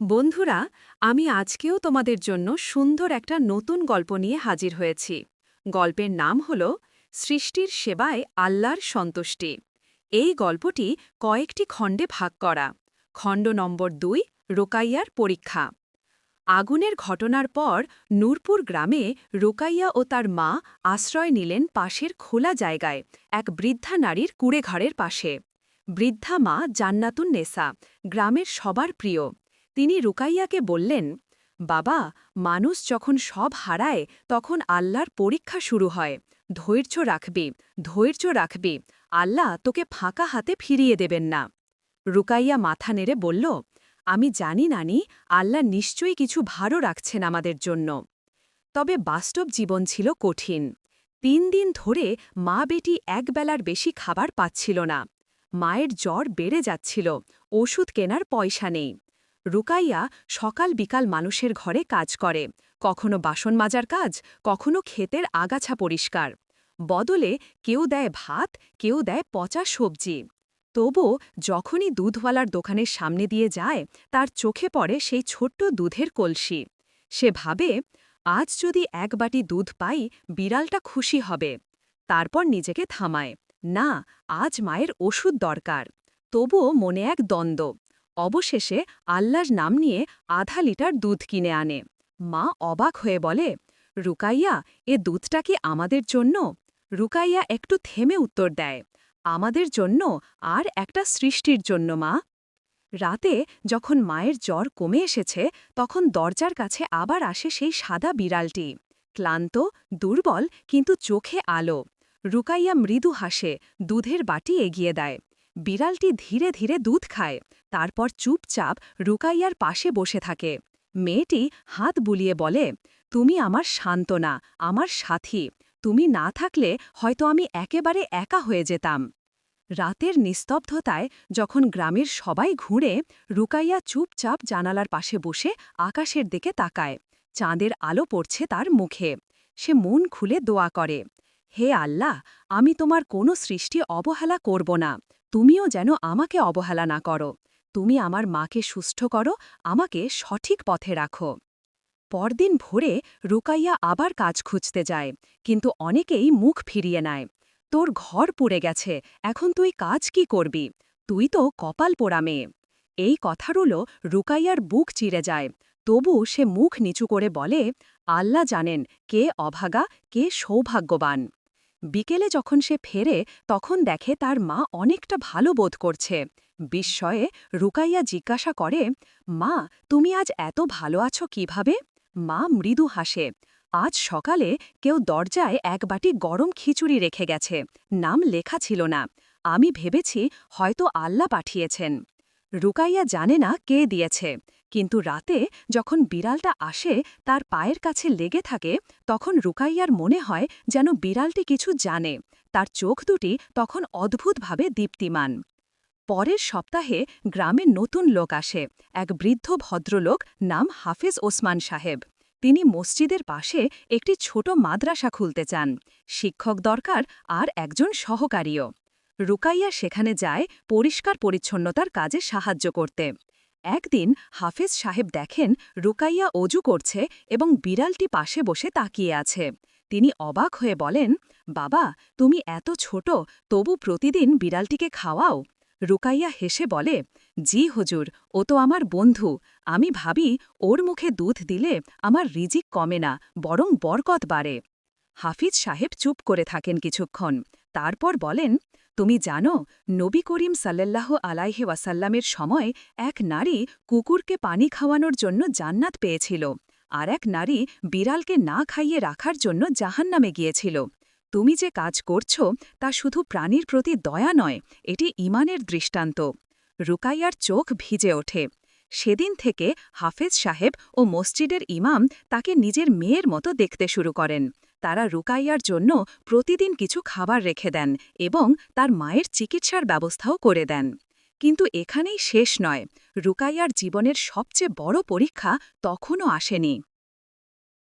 বন্ধুরা, আমি আজকেও তোমাদের জন্য সুন্দর একটা নতুন গল্প নিয়ে হাজির হয়েছি। গল্পের নাম হল সৃষ্টির সেবায় আল্লাহর সন্তুষ্টি। এই গল্পটি কয়েকটি খণ্ডে ভাগ করা। খণ্ড নম্বর দুই, রোকাইয়ার পরীক্ষা। আগুনের ঘটনার পর নূরপুর গ্রামে রোকাইয়া ও তার মা আশ্রয় নিলেন পাশের খোলা জায়গায় এক বৃদ্ধা নারীর কুড়েঘরের পাশে। বৃদ্ধা মা জান্নাতুন নেসা, গ্রামের সবার প্রিয়। তিনি রুকাইয়াকে বললেন, বাবা, মানুষ যখন সব হারায়, তখন আল্লাহর পরীক্ষা শুরু হয়। ধৈর্য রাখবি ধৈর্য রাখবি। আল্লাহ তোকে ফাঁকা হাতে ফিরিয়ে দেবেন না। রুকাইয়া মাথা নেড়ে বলল আমি জানি, নানি, আল্লাহ নিশ্চয়ই কিছু ভালো রাখছেন আমাদের জন্য। তবে বাস্তব জীবন ছিল কঠিন। তিন দিন ধরে মা বেটি একবেলার বেশি খাবার পাচ্ছিল না। মায়ের জ্বর বেড়ে যাচ্ছিল, ওষুধ কেনার পয়সা নেই। রুকাইয়া সকাল বিকাল মানুষের ঘরে কাজ করে, কখনো বাসন মাজার কাজ, কখনো ক্ষেতের আগাছা পরিষ্কার। বদলে কেউ দেয় ভাত, কেউ দেয় পচা সবজি। তবু যখনই দুধওয়ালার দোকানের সামনে দিয়ে যায়, তার চোখে পড়ে সেই ছোট্ট দুধের কলসি। সে ভাবে, আজ যদি এক বাটি দুধ পাই, বিড়ালটা খুশি হবে। তারপর নিজেকে থামায়। না, আজ মায়ের ওষুধ দরকার। তবুও মনে এক দ্বন্দ্ব। অবশেষে আল্লাহর নাম নিয়ে আধা লিটার দুধ কিনে আনে। মা অবাক হয়ে বলে, রুকাইয়া, এ দুধটা কি আমাদের জন্য? রুকাইয়া একটু থেমে উত্তর দেয় আমাদের জন্য আর একটা সৃষ্টির জন্য, মা। রাতে যখন মায়ের জ্বর কমে এসেছে, তখন দরজার কাছে আবার আসে সেই সাদা বিড়ালটি। ক্লান্ত, দুর্বল, কিন্তু চোখে আলো। রুকাইয়া মৃদু হাসে, দুধের বাটি এগিয়ে দেয়। বিড়ালটি ধীরে ধীরে দুধ খায়। তারপর চুপচাপ রুকাইয়ার পাশে বসে থাকে। মেয়েটি হাত বুলিয়ে বলে, তুমি আমার সান্ত্বনা, আমার সাথী। তুমি না থাকলে হয়তো আমি একেবারে একা হয়ে যেতাম। রাতের নিস্তব্ধতায় যখন গ্রামের সবাই ঘুরে, রুকাইয়া চুপচাপ জানালার পাশে বসে আকাশের দিকে তাকায়। চাঁদের আলো পড়ছে তার মুখে। সে মন খুলে দোয়া করে, হে আল্লাহ, আমি তোমার কোনো সৃষ্টি অবহেলা করব না। তুমিও যেন আমাকে অবহেলা না করো। তুমি আমার মাকে সুস্থ করো, আমাকে সঠিক পথে রাখো। পরদিন ভোরে রুকাইয়া আবার কাজ খুঁজতে যায়, কিন্তু অনেকেই মুখ ফিরিয়ে নেয়। তোর ঘর পুড়ে গেছে, এখন তুই কাজ কি করবি? তুই তো কপাল পোড়া মেয়ে। এই কথারুলো রুকাইয়ার বুক চিরে যায়। তবু সে মুখ নিচু করে বলে, আল্লাহ জানেন কে অভাগা, কে সৌভাগ্যবান। বিকেলে যখন সে ফেরে, তখন দেখে তার মা অনেকটা ভালো বোধ করছে। বিস্ময়ে রুকাইয়া জিজ্ঞাসা করে, মা, তুমি আজ এত ভালো আছো কীভাবে? মা মৃদু হাসে আজ সকালে কেউ দরজায় এক বাটি গরম খিচুড়ি রেখে গেছে। নাম লেখা ছিল না। আমি ভেবেছি হয়তো আল্লাহ পাঠিয়েছেন। রুকাইয়া জানে না কে দিয়েছে। কিন্তু রাতে যখন বিড়ালটা আসে, তার পায়ের কাছে লেগে থাকে, তখন রুকাইয়ার মনে হয় যেন বিড়ালটি কিছু জানে। তার চোখ দুটি তখন অদ্ভুতভাবে দীপ্তিমান। পরের সপ্তাহে গ্রামে নতুন লোক আসে। এক বৃদ্ধ ভদ্রলোক নাম হাফেজ ওসমান সাহেব। তিনি মসজিদের পাশে একটি ছোট মাদ্রাসা খুলতে চান। শিক্ষক দরকার আর একজন সহকারীও। রুকাইয়া সেখানে যায় পরিষ্কার পরিচ্ছন্নতার কাজে সাহায্য করতে। একদিন হাফেজ সাহেব দেখেন রুকাইয়া অজু করছে এবং বিড়ালটি পাশে বসে তাকিয়ে আছে। তিনি অবাক হয়ে বলেন, বাবা, তুমি এত ছোট, তবু প্রতিদিন বিড়ালটিকে খাওয়াও? রুকাইয়া হেসে বলে, জি হুজুর, ও তো আমার বন্ধু। আমি ভাবি, ওর মুখে দুধ দিলে আমার রিজিক কমে না, বরং বরকত বাড়ে। হাফিজ সাহেব চুপ করে থাকেন কিছুক্ষণ। তারপর বলেন, তুমি জানো, নবী করিম সাল্লাল্লাহ আলাইহে ওয়াসাল্লামের সময় এক নারী কুকুরকে পানি খাওয়ানোর জন্য জান্নাত পেয়েছিল, আর এক নারী বিড়ালকে না খাইয়ে রাখার জন্য জাহান্নামে গিয়েছিল। তুমি যে কাজ করছ তা শুধু প্রাণীর প্রতি দয়া নয়, এটি ইমানের দৃষ্টান্ত। রুকাইয়ার চোখ ভিজে ওঠে। সেদিন থেকে হাফেজ সাহেব ও মসজিদের ইমাম তাকে নিজের মেয়ের মতো দেখতে শুরু করেন। তারা রুকাইয়ার জন্য প্রতিদিন কিছু খাবার রেখে দেন এবং তার মায়ের চিকিৎসার ব্যবস্থাও করে দেন। কিন্তু এখানেই শেষ নয়। রুকাইয়ার জীবনের সবচেয়ে বড় পরীক্ষা তখনও আসেনি।